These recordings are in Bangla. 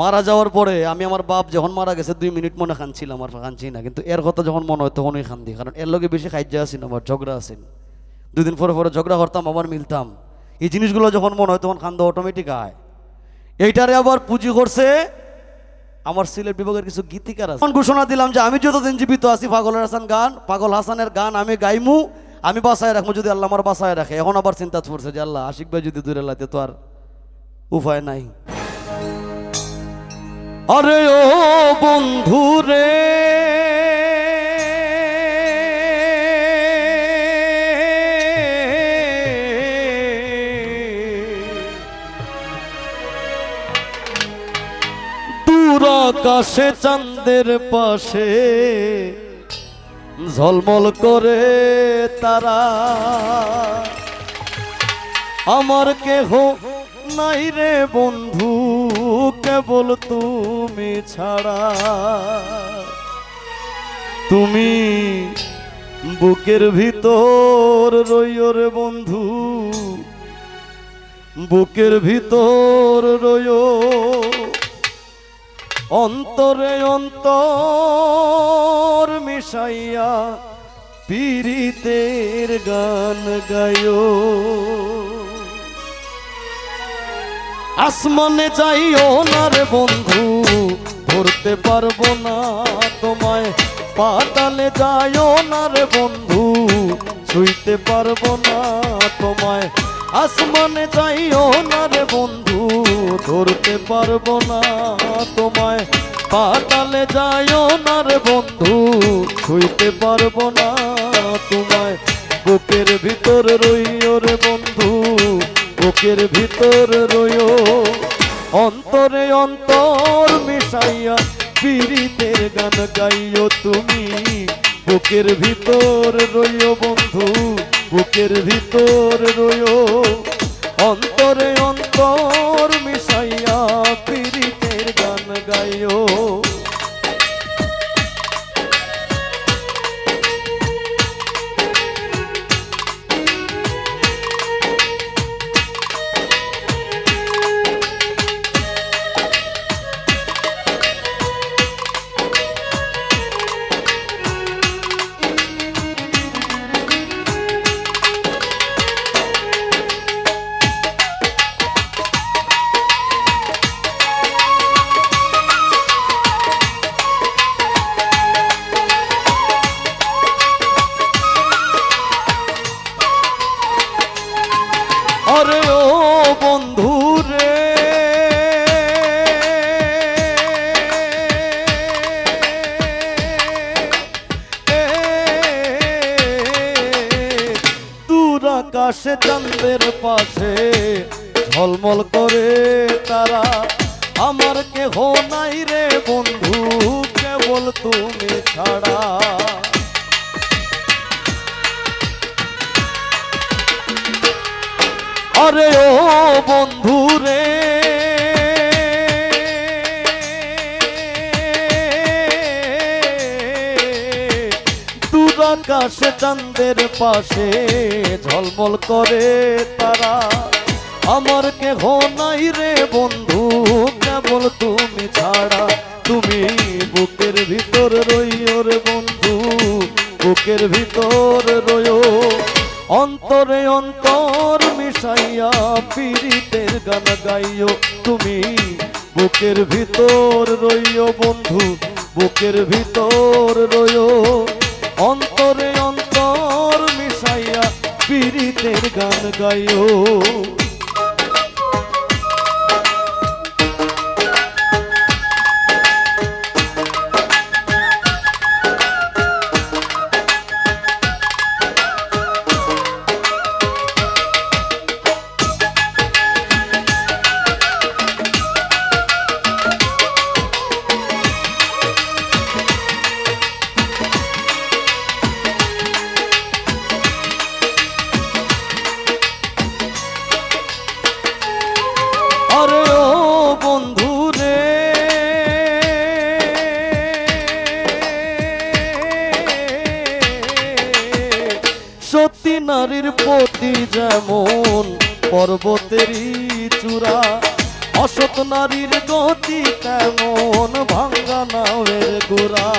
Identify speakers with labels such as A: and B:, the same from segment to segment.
A: মারা যাওয়ার পরে আমি আমার বাপ যখন মারা গেছে, দুই মিনিট মনে খানছিলাম আর খানছি না। কিন্তু এর কথা যখন মনে হয় তখনই খান্দি কারণ এর লগে বেশি খাইজা আছেন আমার ঝগড়া আছেন দুদিন পরে পরে ঝগড়া করতাম, আবার মিলতাম। এই জিনিসগুলো যখন মনে হয় তখন খান্দা অটোমেটিক আয়। এইটারে আবার পুঁজি করছে, আমার সিলেট বিভাগের কিছু গীতিকার আছে। ঘোষণা দিলাম যে আমি যতদিন জীবিত আছি পাগল হাসান গান, পাগল হাসানের গান আমি গাইমু, আমি বাসায় রাখব যদি আল্লাহ আমার বাসায় রাখে। এখন আবার চিন্তা করছে যে আল্লাহ, আশিক ভাই যদি দূরে লাইতে তো আর উপায় নাই। আরে ও বন্ধু রে। দূর আকাশে পাশে ঝলমল করে তারা। আমার কেহ নাই রে বন্ধু। কেবল তুমি ছাড়া? তুমি বুকের ভিতর রইও রে বন্ধু। বুকের ভিতর রইও। অন্তরে অন্তর মিশাইয়া পীড়িতের গান গায়ো আসমানে যাইও না রে বন্ধু, ধরতে পারব না তোমায়। পাতালে যাইও না রে বন্ধু, ছুঁইতে পারব না তোমায়। আসমানে যাইও না রে বন্ধু, ধরতে পারব না তোমায়। পাতালে যাইও না রে বন্ধু, ছুঁইতে পারব না তোমায়। বুকের ভিতর রইও রে বন্ধু বুকের ভিতর রইও। অন্তরে অন্তর মিশাইয়া পীড়িতের গান গাইও তুমি। বুকের ভিতর রইও বন্ধু, বুকের ভিতর রইও। অন্তরে অন্তর মিশাইয়া পীড়িতের গান গাইও। আকাশে চন্দ্রের পাশে ঝলমল করে তারা। আমার কেহ নাই রে বন্ধু, কেবল তুমি ছাড়া। আরে ও বন্ধু রে আকাশে চাঁদের পাশে, ঝলমল করে তারা। আমার কেহ নাই রে বন্ধু, কেবল তুমি ছাড়া। তুমি বুকের ভিতর রইও রে বন্ধু, বুকের ভিতর রইও। অন্তরে অন্তর মিশাইয়া পীড়িতের গান গাইও। তুমি বুকের ভিতর রইও বন্ধু, বুকের ভিতর রইও। মিশাইয়া পীড়িতের গান গাইও নারীর প্রতি যেমন পর্বতেরই চূড়া, অসৎ নারীর গতি তেমন ভাঙ্গা নাওয়ের গোড়া।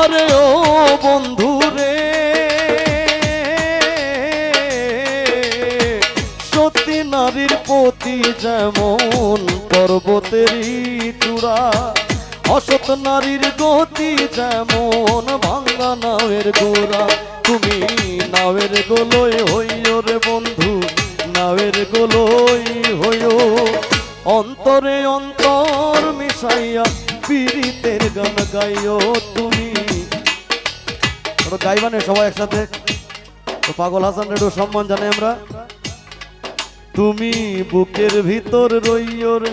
A: আরে ও বন্ধু রে সত্যি নারীর প্রতি যেমন পর্বতেরই চূড়া অসৎ নারীর গতি যেমন ভাঙ্গা নাওয়ের গোড়া, তুমি নাওয়ের গোলই হইও রে বন্ধু, নাওয়ের গোলই হইও। অন্তরে অন্তর মিশাইয়া পীড়িতের গান গাইও তুমি। গাইবানে সবাই একসাথে। তো পাগল হাসান রেডো সম্মান জানাই আমরা। তুমি বুকের ভিতর রইও রে।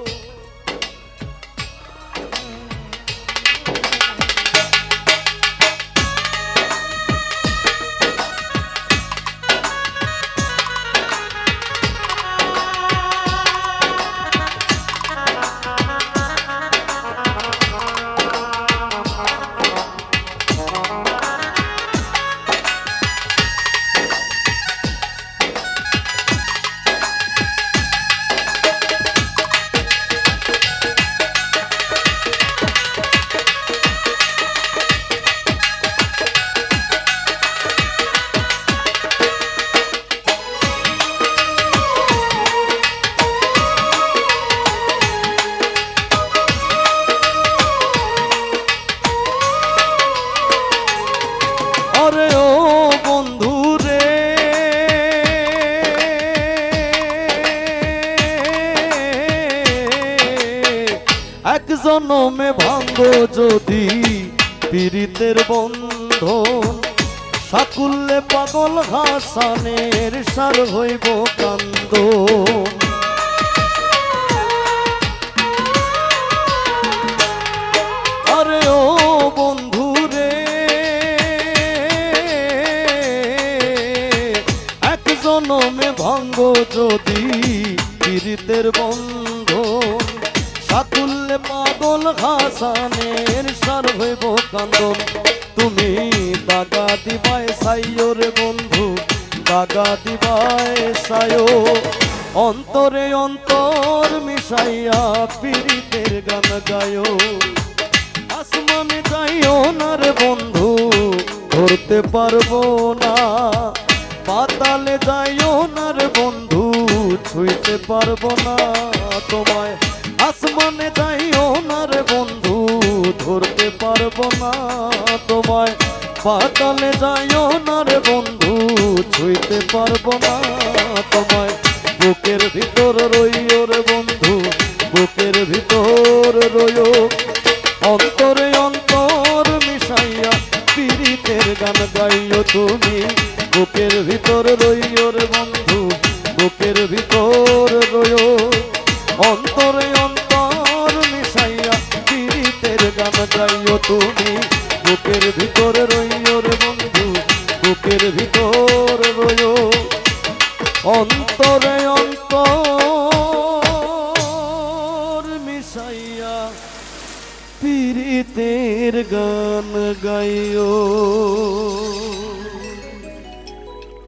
A: জনমে ভাঙ্গ যদি পীড়িতের বন্ধন, সাকুল্যে পাগল হাসানের সার হইব কান্দ। ও বন্ধু রে ভঙ্গ যদি পীড়িতের বন্ধ সাকুল্যে পাগল হাসানের সার হইব কান্দন। তুমি দাগা দিবাই সাইও রে বন্ধু, দাগা দিবাই সায়ো অন্তরে অন্তর মিশাইয়া পীড়িতের গান গায়ো। আসমানে যাইও না রে বন্ধু, ধরতে পারব না। পাতালে যাইও না রে বন্ধু, ছুঁইতে পারব না তোমায়। আসমানে যাইও না রে বন্ধু, ধরতে পারব না তোমায়। পাতালে যাইও না রে বন্ধু, ছুঁইতে পারব না তোমায়। বুকের ভিতর রইও রে বন্ধু, বুকের ভিতর রইও। অন্তরে অন্তর মিশাইয়া পীড়িতের গান গাইও তুমি। বুকের ভিতর রইও রে বন্ধু, বুকের ভিতর রইও। গাইও তুমি, বুকের ভিতর রইও বন্ধু, বুকের ভিতর রইও। অন্তরে অন্তর মিশাইয়া পীড়িতের গান গাইও।